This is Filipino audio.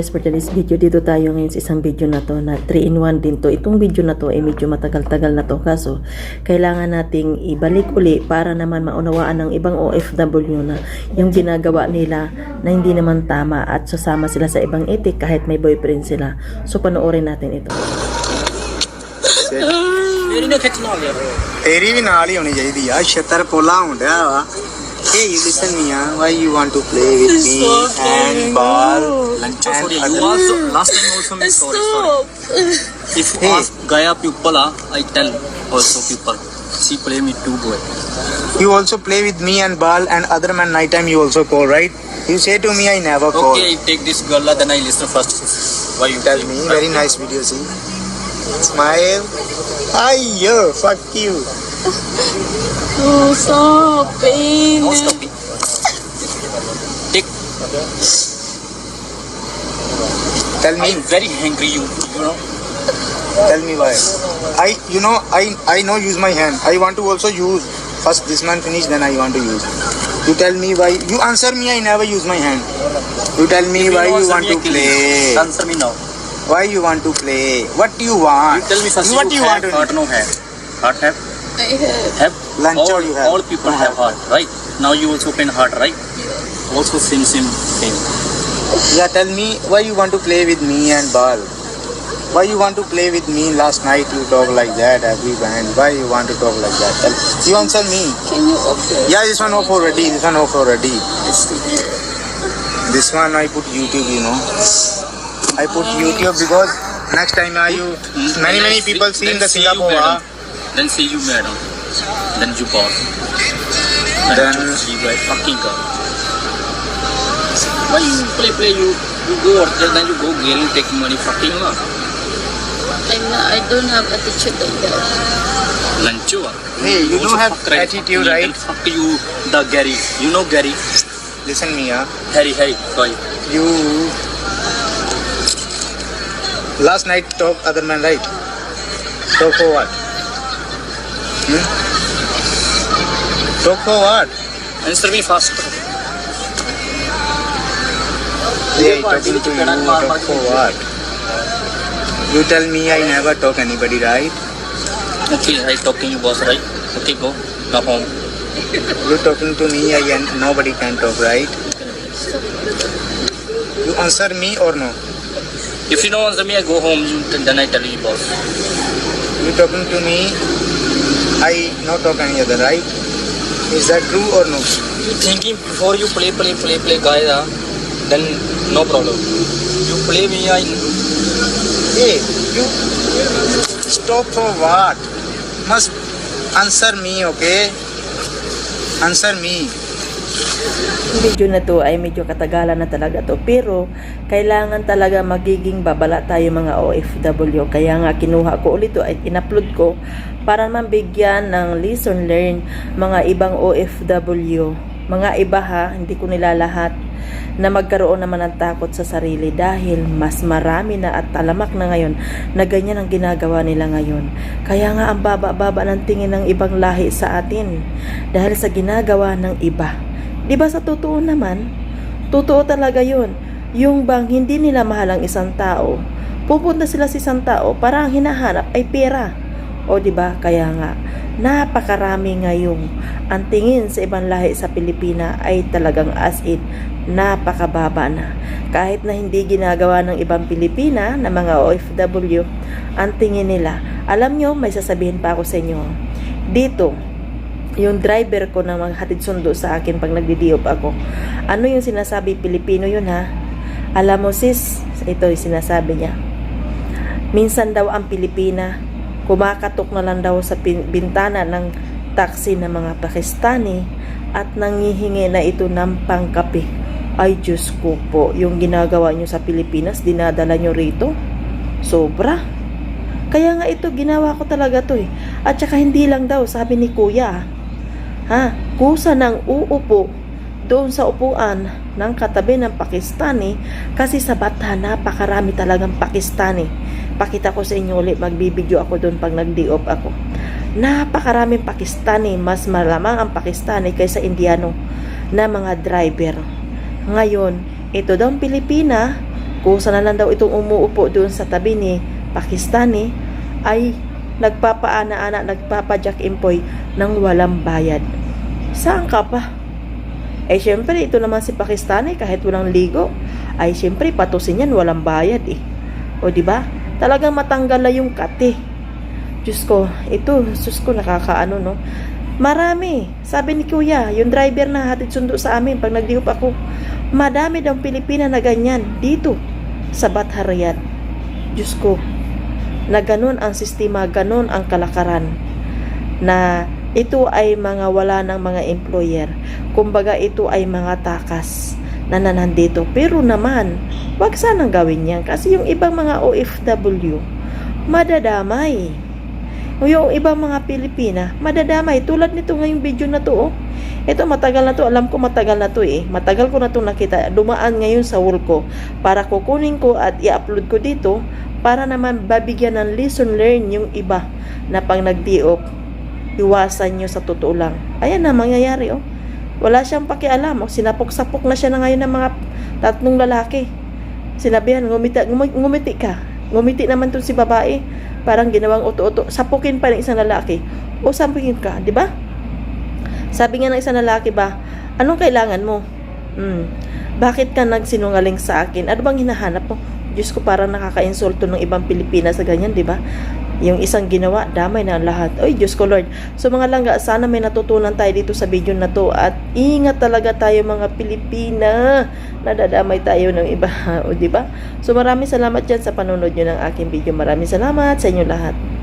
Guys, for today's video, dito tayo ngayon sa isang video na to na 3-in-1 din to. Itong video na to ay medyo matagal-tagal na to. Kaso, kailangan nating ibalik uli para naman maunawaan ng ibang OFW na yung ginagawa nila na hindi naman tama at sasama sila sa ibang etik kahit may boyfriend sila. So, panoorin natin ito. ਮੇਰੀ ਨਾ ਖਿੱਚਣਾ ਲਿਆ ਤੇਰੀ ਵੀ ਨਾਲ ਹੀ ਹੋਣੀ ਚਾਹੀਦੀ ਆ ਛਤਰ ਪੋਲਾ ਹੁੰਦਾ ਵਾ Hey, you listen me, huh? Why you want to play with me and ball? Lancho, and sorry. You also last time also me sorry. Sorry. If you Hey. ask Gaya pupil, ah, I tell also pupil. She play me two boy. You also play with me and ball and other man night time you also call, right? You say to me I never call. Okay, take this girl, ah, then I listen first. Why you Tell me, very nice video, see? Smile. Ayo, fuck you. Oh, stop pain. No oh, stopping. Take. Tell me, I'm very angry. You, you know. tell me why. I, you know, I, I know use my hand. I want to also use. First this man finish, then I want to use. You tell me why. You answer me. I never use my hand. You tell me why know you want to I you. play. Answer me now. Why you want to play? What do you want? You tell me first. What do you want have to heart? No have. Heart have. I have. Have. All, you have. all people have heart, right? Now you also open heart, right? Also same same thing. Yeah, tell me why you want to play with me and ball. Why you want to play with me last night? You talk like that every band. Why you want to talk like that? Tell, you answer me. Can you open? Yeah, this one off already. This one off already. This one I put YouTube. You know, I put YouTube because next time I you many many people see in the Singapore. Then see you madam. Then you boss. Then- you see like fucking girl. Why you play play you you go out there then you go girl take money fucking lah. I'm not, I don't have attitude like that. Lancho ah. Hey, you Also don't have fuck right attitude, fucking right? Fuck you, the Gary. You know Gary? Listen me, ah. Harry, Harry. Sorry. You last night talk other man right? Talk for what? Hmm? Talk for what? Answer me fast. Yeah, talking to you. Talk for what? You tell me I never talk anybody right? Okay, I talking you boss, right? Okay, go. Go home. You talking to me I and nobody can talk right? You answer me or no? If you don't answer me, I go home. You, then I tell you, boss. You talking to me I not talk any other right? Is that true or no? You thinking before you play, play, play, play, guys, ah, then no problem. You play me, I Hey, you stop for what? Must answer me, okay? Answer me. Video na to ay medyo katagalan na talaga to. Pero kailangan talaga magiging babala tayo mga OFW kaya nga kinuha ko ulit to at in-upload ko para naman bigyan ng lesson learn mga ibang OFW mga iba ha, hindi ko nila lahat na magkaroon naman ng takot sa sarili dahil mas marami na at talamak na ngayon na ganyan ang ginagawa nila ngayon. Kaya nga ang baba-baba ng tingin ng ibang lahi sa atin dahil sa ginagawa ng iba. 'Di ba sa totoo naman? Totoo talaga 'yun. Yung bang hindi nila mahal ang isang tao, pupunta sila sa isang tao para ang hinahanap ay pera. O 'di ba? Kaya nga napakarami ngayong ang tingin sa ibang lahi sa Pilipina ay talagang as in napakababa na. Kahit na hindi ginagawa ng ibang Pilipina na mga OFW, ang tingin nila. Alam nyo, may sasabihin pa ako sa inyo. Dito, yung driver ko na maghatid sundo sa akin pag nagdidiop ako. Ano yung sinasabi? Pilipino yun ha. Alam mo sis, ito yung sinasabi niya. Minsan daw ang Pilipina, kumakatok na lang daw sa bintana ng taxi ng mga Pakistani at nangihingi na ito ng pangkape. Ay Diyos ko po, yung ginagawa nyo sa Pilipinas, dinadala nyo rito? Sobra. Kaya nga ito, ginawa ko talaga to eh. At saka hindi lang daw, sabi ni kuya, ha, kusa ng uupo doon sa upuan ng katabi ng Pakistani kasi sa bata napakarami talagang Pakistani. Pakita ko sa inyo ulit, magbibideo ako doon pag nag-day-off ako. Napakaraming Pakistani, mas malamang ang Pakistani kaysa Indiano na mga driver. Ngayon, ito daw ang Pilipina, kusa na lang daw itong umuupo doon sa tabi ni Pakistani ay nagpapaana-ana, nagpapajack empoy ng walang bayad. Saan ka pa? Eh syempre, ito naman si Pakistani kahit walang ligo, ay syempre patusin yan walang bayad eh. O di ba? Talagang matanggal na yung kate. Diyos ko, ito, Diyos ko nakakaano no. Marami. Sabi ni Kuya, yung driver na hatid sundo sa amin pag nagdiop ako, madami daw Pilipina na ganyan dito sa Batharayan. Diyos ko, na ganun ang sistema, ganun ang kalakaran na ito ay mga wala ng mga employer. Kumbaga ito ay mga takas na nanandito. Pero naman, wag sanang gawin yan kasi yung ibang mga OFW madadamay. Yung ibang mga Pilipina, madadamay. Tulad nito ngayong video na to, oh. Ito matagal na to, alam ko matagal na to eh. Matagal ko na to nakita. Dumaan ngayon sa wall ko para kukunin ko at i-upload ko dito para naman babigyan ng lesson learn yung iba na pang nag-diop. Iwasan nyo sa totoo lang. Ayan na, mangyayari oh. Wala siyang pakialam. Oh. Sinapok-sapok na siya na ngayon ng mga tatlong lalaki. Sinabihan, ngumiti, ngumi- ngumiti ka. Ngumiti naman to si babae. Parang ginawang uto-uto. Sapukin pa ng isang lalaki. O sapukin ka, di ba? Sabi nga ng isang lalaki ba, anong kailangan mo? Hmm. Bakit ka nagsinungaling sa akin? Ano bang hinahanap mo? Diyos ko parang nakaka-insulto ng ibang Pilipinas sa ganyan, di ba? Yung isang ginawa, damay na ang lahat. Oy, Diyos ko Lord. So mga langga, sana may natutunan tayo dito sa video na to. At ingat talaga tayo mga Pilipina. Nadadamay tayo ng iba. o, di ba? So maraming salamat dyan sa panonood nyo ng aking video. Maraming salamat sa inyo lahat.